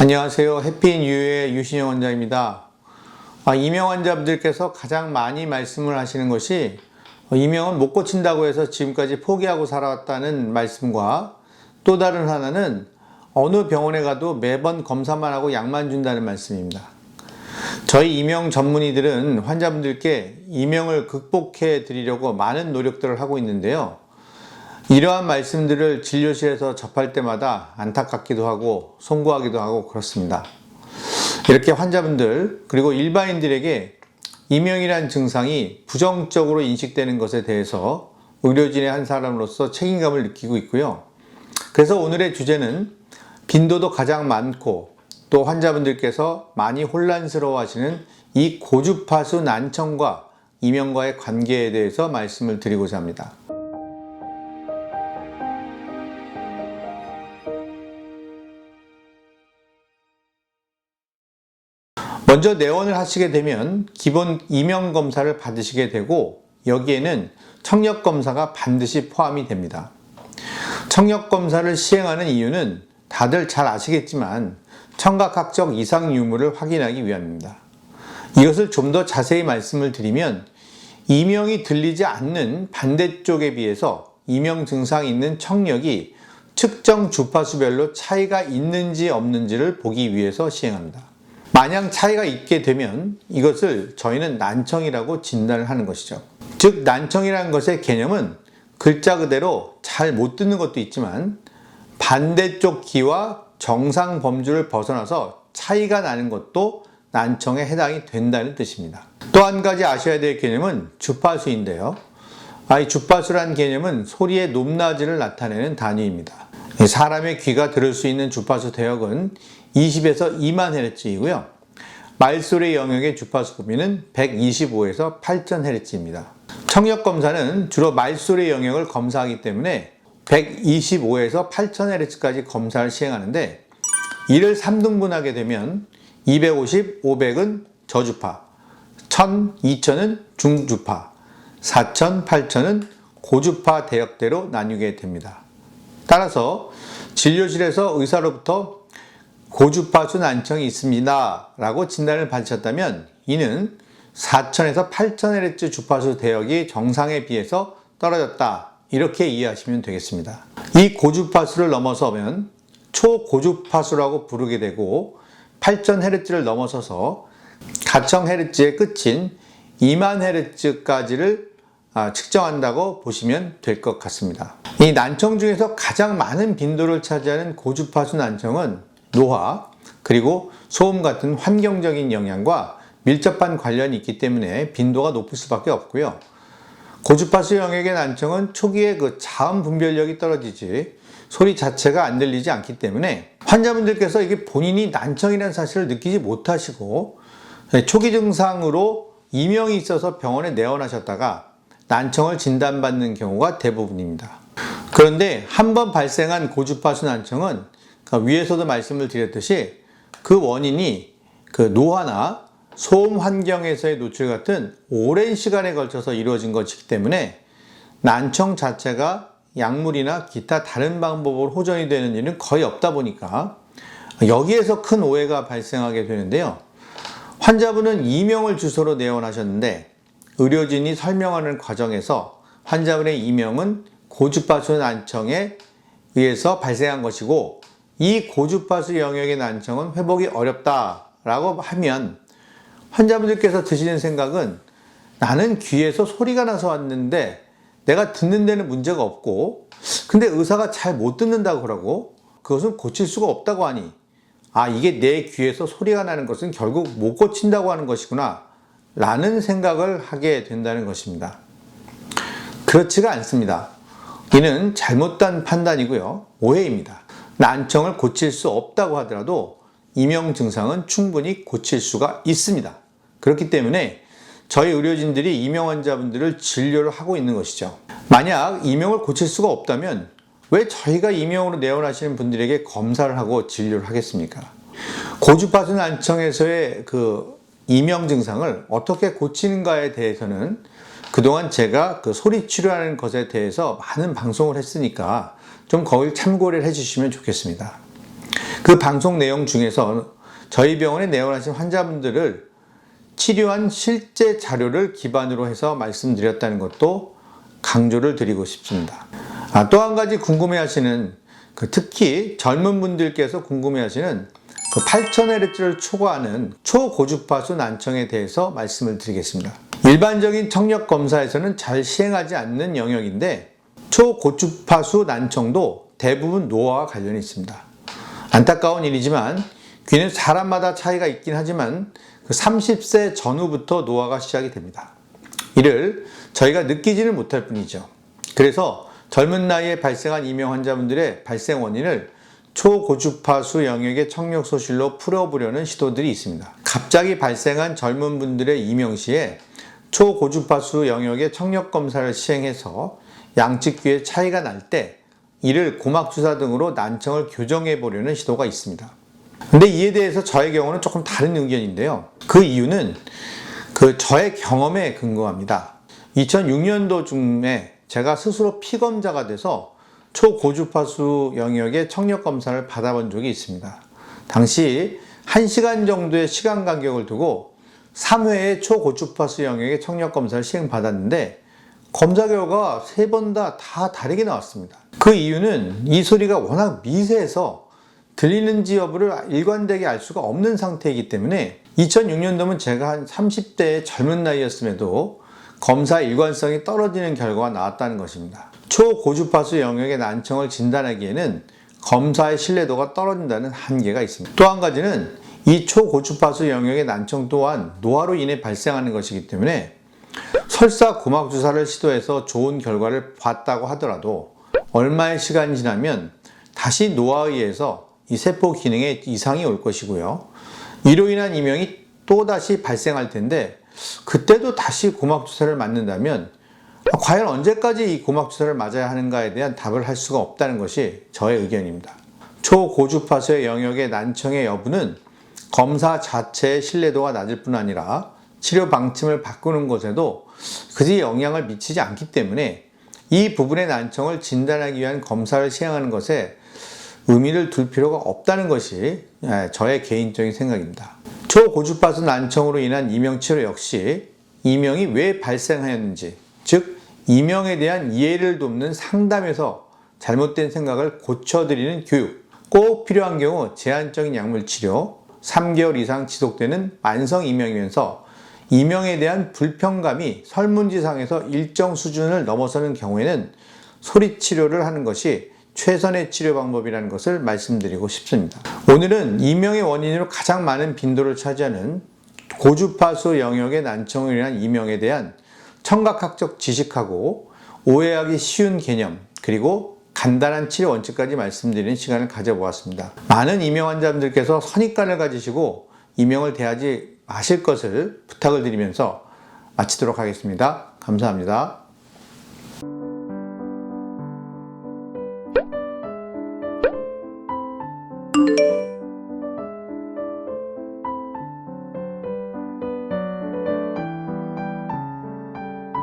안녕하세요. 해피인 유의 유신영 원장입니다. 아, 이명 환자분들께서 가장 많이 말씀을 하시는 것이 어, 이명은 못 고친다고 해서 지금까지 포기하고 살아왔다는 말씀과 또 다른 하나는 어느 병원에 가도 매번 검사만 하고 약만 준다는 말씀입니다. 저희 이명 전문의들은 환자분들께 이명을 극복해 드리려고 많은 노력들을 하고 있는데요. 이러한 말씀들을 진료실에서 접할 때마다 안타깝기도 하고 송구하기도 하고 그렇습니다. 이렇게 환자분들 그리고 일반인들에게 이명이란 증상이 부정적으로 인식되는 것에 대해서 의료진의 한 사람으로서 책임감을 느끼고 있고요. 그래서 오늘의 주제는 빈도도 가장 많고 또 환자분들께서 많이 혼란스러워 하시는 이 고주파수 난청과 이명과의 관계에 대해서 말씀을 드리고자 합니다. 먼저 내원을 하시게 되면 기본 이명 검사를 받으시게 되고 여기에는 청력 검사가 반드시 포함이 됩니다. 청력 검사를 시행하는 이유는 다들 잘 아시겠지만 청각학적 이상 유무를 확인하기 위함입니다. 이것을 좀 더 자세히 말씀을 드리면 이명이 들리지 않는 반대쪽에 비해서 이명 증상이 있는 청력이 측정 주파수별로 차이가 있는지 없는지를 보기 위해서 시행합니다. 만약 차이가 있게 되면 이것을 저희는 난청이라고 진단을 하는 것이죠. 즉, 난청이라는 것의 개념은 글자 그대로 잘 못 듣는 것도 있지만 반대쪽 귀와 정상 범주를 벗어나서 차이가 나는 것도 난청에 해당이 된다는 뜻입니다. 또 한 가지 아셔야 될 개념은 주파수인데요. 아, 이 주파수란 개념은 소리의 높낮이를 나타내는 단위입니다. 사람의 귀가 들을 수 있는 주파수 대역은 20에서 2만 헤르츠이고요. 말소리 영역의 주파수 범위는 125에서 8000헤르츠입니다. 청력 검사는 주로 말소리 영역을 검사하기 때문에 125에서 8000헤르츠까지 검사를 시행하는데 이를 3등분하게 되면 250, 500은 저주파, 1000, 2000은 중주파, 4000, 8000은 고주파 대역대로 나뉘게 됩니다. 따라서 진료실에서 의사로부터 고주파수 난청이 있습니다. 라고 진단을 받으셨다면 이는 4000에서 8000Hz 주파수 대역이 정상에 비해서 떨어졌다. 이렇게 이해하시면 되겠습니다. 이 고주파수를 넘어서면 초고주파수라고 부르게 되고 8000Hz를 넘어서서 가청 헤르츠의 끝인 2만 헤르츠까지를 아, 측정한다고 보시면 될 것 같습니다. 이 난청 중에서 가장 많은 빈도를 차지하는 고주파수 난청은 노화 그리고 소음 같은 환경적인 영향과 밀접한 관련이 있기 때문에 빈도가 높을 수밖에 없고요. 고주파수 영역의 난청은 초기에 그 자음 분별력이 떨어지지 소리 자체가 안 들리지 않기 때문에 환자분들께서 이게 본인이 난청이라는 사실을 느끼지 못하시고 초기 증상으로 이명이 있어서 병원에 내원하셨다가 난청을 진단받는 경우가 대부분입니다. 그런데 한 번 발생한 고주파수 난청은 위에서도 말씀을 드렸듯이 그 원인이 그 노화나 소음 환경에서의 노출 같은 오랜 시간에 걸쳐서 이루어진 것이기 때문에 난청 자체가 약물이나 기타 다른 방법으로 호전이 되는 일은 거의 없다 보니까 여기에서 큰 오해가 발생하게 되는데요. 환자분은 이명을 주소로 내원하셨는데 의료진이 설명하는 과정에서 환자분의 이명은 고주파수 난청에 의해서 발생한 것이고 이 고주파수 영역의 난청은 회복이 어렵다라고 하면 환자분들께서 드시는 생각은 나는 귀에서 소리가 나서 왔는데 내가 듣는 데는 문제가 없고 근데 의사가 잘 못 듣는다고 그러고 그것은 고칠 수가 없다고 하니 아 이게 내 귀에서 소리가 나는 것은 결국 못 고친다고 하는 것이구나 라는 생각을 하게 된다는 것입니다. 그렇지가 않습니다. 이는 잘못된 판단이고요. 오해입니다. 난청을 고칠 수 없다고 하더라도 이명 증상은 충분히 고칠 수가 있습니다. 그렇기 때문에 저희 의료진들이 이명 환자분들을 진료를 하고 있는 것이죠. 만약 이명을 고칠 수가 없다면 왜 저희가 이명으로 내원하시는 분들에게 검사를 하고 진료를 하겠습니까? 고주파수 난청에서의 그 이명 증상을 어떻게 고치는가에 대해서는 그동안 제가 그 소리 치료하는 것에 대해서 많은 방송을 했으니까 좀 거기 참고를 해주시면 좋겠습니다. 그그 방송 내용 중에서 저희 병원에 내원하신 환자분들을 치료한 실제 자료를 기반으로 해서 말씀드렸다는 것도 강조를 드리고 싶습니다. 아, 또 한 가지 궁금해하시는 그 특히 젊은 분들께서 궁금해하시는 그 8000Hz를 초과하는 초고주파수 난청에 대해서 말씀을 드리겠습니다. 일반적인 청력 검사에서는 잘 시행하지 않는 영역인데 초고주파수 난청도 대부분 노화와 관련이 있습니다. 안타까운 일이지만 귀는 사람마다 차이가 있긴 하지만 그 30세 전후부터 노화가 시작이 됩니다. 이를 저희가 느끼지는 못할 뿐이죠. 그래서 젊은 나이에 발생한 이명 환자분들의 발생 원인을 초고주파수 영역의 청력 소실로 풀어보려는 시도들이 있습니다. 갑자기 발생한 젊은 분들의 이명 시에 초고주파수 영역의 청력 검사를 시행해서 양측 귀의 차이가 날 때 이를 고막 주사 등으로 난청을 교정해 보려는 시도가 있습니다. 근데 이에 대해서 저의 경우는 조금 다른 의견인데요. 그 이유는 그 저의 경험에 근거합니다. 2006년도 중에 제가 스스로 피검자가 돼서 초고주파수 영역의 청력 검사를 받아본 적이 있습니다. 당시 1시간 정도의 시간 간격을 두고 3회의 초고주파수 영역의 청력 검사를 시행받았는데 검사 결과 세번 다 다 다르게 나왔습니다. 그 이유는 이 소리가 워낙 미세해서 들리는지 여부를 일관되게 알 수가 없는 상태이기 때문에 2006년도면 제가 한 30대의 젊은 나이였음에도 검사 일관성이 떨어지는 결과가 나왔다는 것입니다. 초고주파수 영역의 난청을 진단하기에는 검사의 신뢰도가 떨어진다는 한계가 있습니다. 또 한 가지는 이 초고주파수 영역의 난청 또한 노화로 인해 발생하는 것이기 때문에 설사 고막 주사를 시도해서 좋은 결과를 봤다고 하더라도 얼마의 시간이 지나면 다시 노화에 의해서 이 세포 기능에 이상이 올 것이고요. 이로 인한 이명이 또다시 발생할 텐데 그때도 다시 고막 주사를 맞는다면 과연 언제까지 이 고막 주사를 맞아야 하는가에 대한 답을 할 수가 없다는 것이 저의 의견입니다. 초고주파수의 영역의 난청의 여부는 검사 자체의 신뢰도가 낮을 뿐 아니라 치료 방침을 바꾸는 것에도 그지 영향을 미치지 않기 때문에 이 부분의 난청을 진단하기 위한 검사를 시행하는 것에 의미를 둘 필요가 없다는 것이 예, 저의 개인적인 생각입니다. 초고주파수 난청으로 인한 이명치료 역시 이명이 왜 발생하였는지, 즉 이명에 대한 이해를 돕는 상담에서 잘못된 생각을 고쳐드리는 교육, 꼭 필요한 경우 제한적인 약물 치료, 3개월 이상 지속되는 만성 이명이면서 이명에 대한 불편감이 설문지상에서 일정 수준을 넘어서는 경우에는 소리 치료를 하는 것이 최선의 치료 방법이라는 것을 말씀드리고 싶습니다. 오늘은 이명의 원인으로 가장 많은 빈도를 차지하는 고주파수 영역의 난청을 인한 이명에 대한 청각학적 지식하고 오해하기 쉬운 개념 그리고 간단한 치료 원칙까지 말씀드리는 시간을 가져보았습니다. 많은 이명 환자분들께서 선입관을 가지시고 이명을 대하지 마실 것을 부탁을 드리면서 마치도록 하겠습니다. 감사합니다.